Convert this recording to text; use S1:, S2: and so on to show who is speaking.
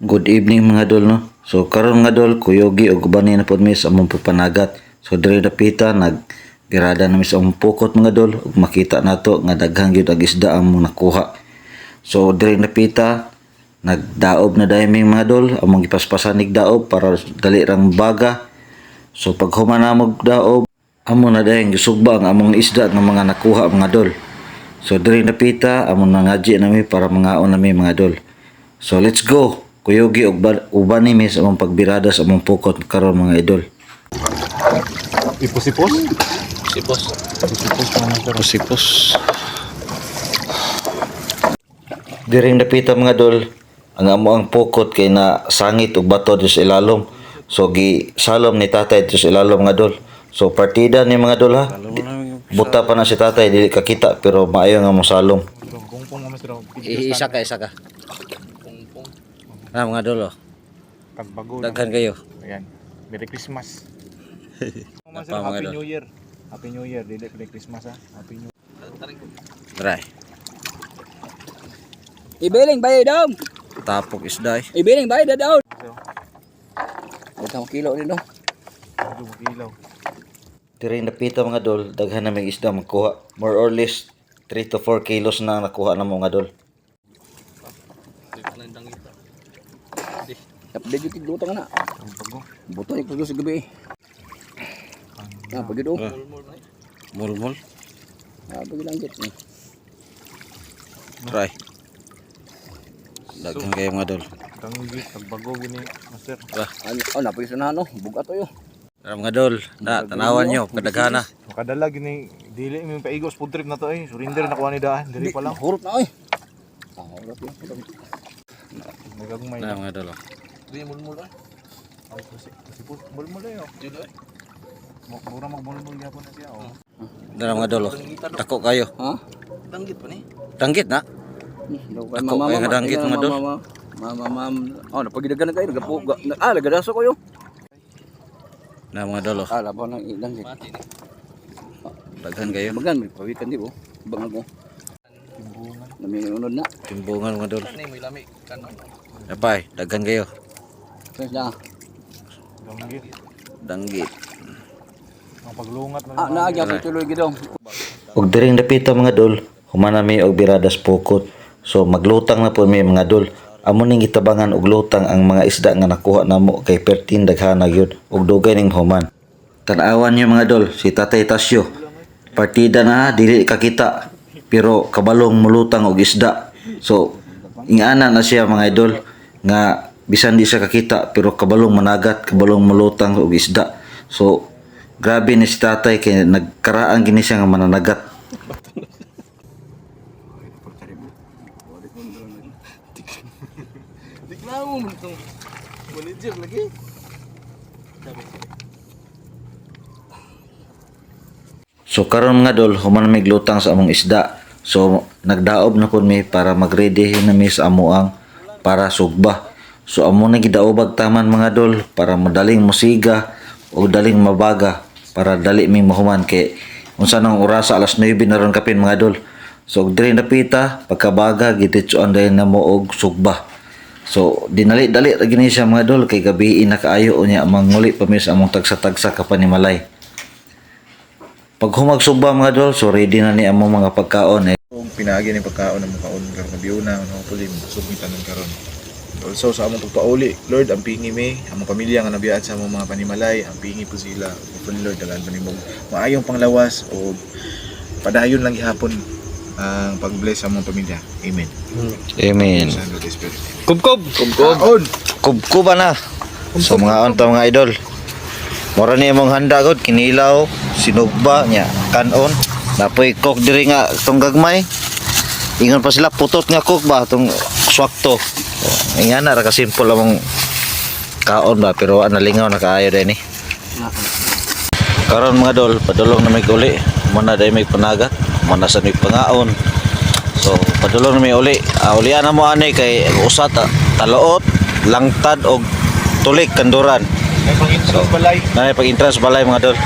S1: Good evening mga dol no. So karon nga dol kuyogi og ubani na pod mi sa among pagpanagat. So diri dapita nag birada na mi sa among pukot mga dol ug makita nato nga daghang gyud ang isda among nakuha. So diri dapita nagdaob na daymi mga dol among gipaspasanig daob para dali rang baga. So pag human na mog daob amo na dayang gisugba ang among isda nga mga nakuha mga dol. So diri napita among nangaji nami para mangaon nami mga dol. So let's go. Kuyogi og ba- uban ni sa among pagbirada sa among pukot karon mga idol.
S2: Ipos-ipos?
S3: Sipos.
S2: Ipos-ipos naman pero.
S3: Sipos.
S1: Diring napita mga dol ang amo ang pukot kay na sangit og bato sa ilalom. So gi salom ni tatay sa ilalom mga dol. So partida ni mga dol ha. Di- Buta pa na si tatay dili kakita pero maayo nga mo salom.
S3: Isa ka, isa ka. Ah, mga dolo.
S2: Kagbago.
S3: Daghan kayo.
S2: Ayan. Merry Christmas. Happy. New Year. Happy New Year. Dili Merry Christmas ha. Happy New
S3: Dry.
S4: Ibiling bayad daw.
S3: Tapok isda eh.
S4: Ibiling bayad daw.
S2: Year.
S4: Isang kilo din daw.
S2: Medyo magilaw.
S1: Diring napita mga dol daghan na may isda magkuha. More or less 3 to 4 kilos na nakuha na mga dol.
S4: Din yung lutang na.
S2: Kagbago.
S4: Buto ni kulo sa gabi. Ah, pagi daw.
S3: Mulmul.
S4: Ah, pagi lang git.
S3: Dry. Daghan kayo mga dol.
S2: Tanggit. Kagbago gini. Master.
S4: Ano, oh, napagis na ano. Bugat to yo.
S3: Tara mga dol. Na, tanawan nyo. Kadaghana.
S2: Makadala gini. Dili may paigos food trip na to eh. Surrender na kuha ni daan. Dili pa lang.
S4: Hurot na oy. Ah, hurot yun.
S2: Nagagmay
S3: Na
S2: na.
S3: mga dol.
S2: Ay, kasi- kasi po- Bulmul eh oh. Mu- Mura magbulmul yapon na siya oh.
S3: Tara mga dol. Dako kayo.
S4: Ha?
S3: Danggit na.
S4: Daw kay
S3: Ako,
S4: mama
S3: kaya kadanggit,
S4: Tingnan,
S3: mga dol.
S4: Mama mama. Oh, napagidagan na kayo. Nagapo. ga- na- Ah, nagadaso ko yo.
S3: Na mga dolo.
S4: Ah, labaw ng ilang git.
S3: Daghan kayo.
S4: Bagan may pawikan di bo. Bang ako.
S2: Timbungan.
S4: Nami unod na.
S3: Timbungan mga dol. Yapay. Daghan kayo.
S4: Kaya na.
S2: Ganggit.
S3: Danggit.
S2: Ang paglungat na
S4: Ah, naagya ko tuloy gidong.
S1: Og diring napita mga dol, humana mi og biradas pukot. So maglutang na po mi mga dol. Amo ning gitabangan og lutang ang mga isda nga nakuha namo kay pertin daghana gyud og dugay ning human. Tan-awan niyo mga dol, si Tatay Tasyo. Partida na dili kakita pero kabalong mulutang og isda. So ingana na siya mga idol nga bisan di siya kakita pero kabalong managat, kabalong mulutang og isda. So grabe ni si Tatay kay nagkaraan gini siya nga mananagat.
S4: Tignan mo itong manager lagi.
S1: So karon mga dol, human may glutang sa among isda. So nagdaob na pud mi para magready na mi sa amuang para sugba. So amo na gidaobag taman mga dol para madaling musiga o daling mabaga para dali mi mahuman kay unsa nang oras alas 9 na ron kapin mga dol. So diri napita pagkabaga gititsuan dahil na mo og sugba. So dinali-dali ra gini siya mga dol kay gabi na kaayo unya manguli pa mi sa among tagsa-tagsa ka panimalay. Pag humagsugba mga dol, so ready na ni among mga pagkaon eh.
S2: Kung pinaagi ni pagkaon ng mga kaon karon na biuna no puli sugitan ng karon. Also sa among pagpauli, Lord, ang pingi mi, among pamilya nga nabiyaat sa among mga panimalay, ang pingi po sila. Upon Lord, dalan pa nimong maayong panglawas o padayon lang gihapon ang pag-bless sa among pamilya. Amen.
S1: Amen.
S2: Spirit.
S3: Kubkob.
S2: Kaon!
S1: Kubkuba na. So mga onta mga idol. Mora ni among handa gud kinilaw, sinugba nya kanon. Napoy cook diri nga tong gagmay. Ingon pa sila putot nga cook ba tong swakto. So, Ingana na ra ka simple among kaon ba pero analingaw na kaayo din ni. Karon mga dol, padulong na may uli. Muna dai may panagat, muna sa may pangaon. So, padulong na may uli. Uh, ulian na mo ani kay usa ta, taluot, langtad og tulik kanduran.
S2: May pang-intros balay.
S1: Na pag entrance balay mga dol.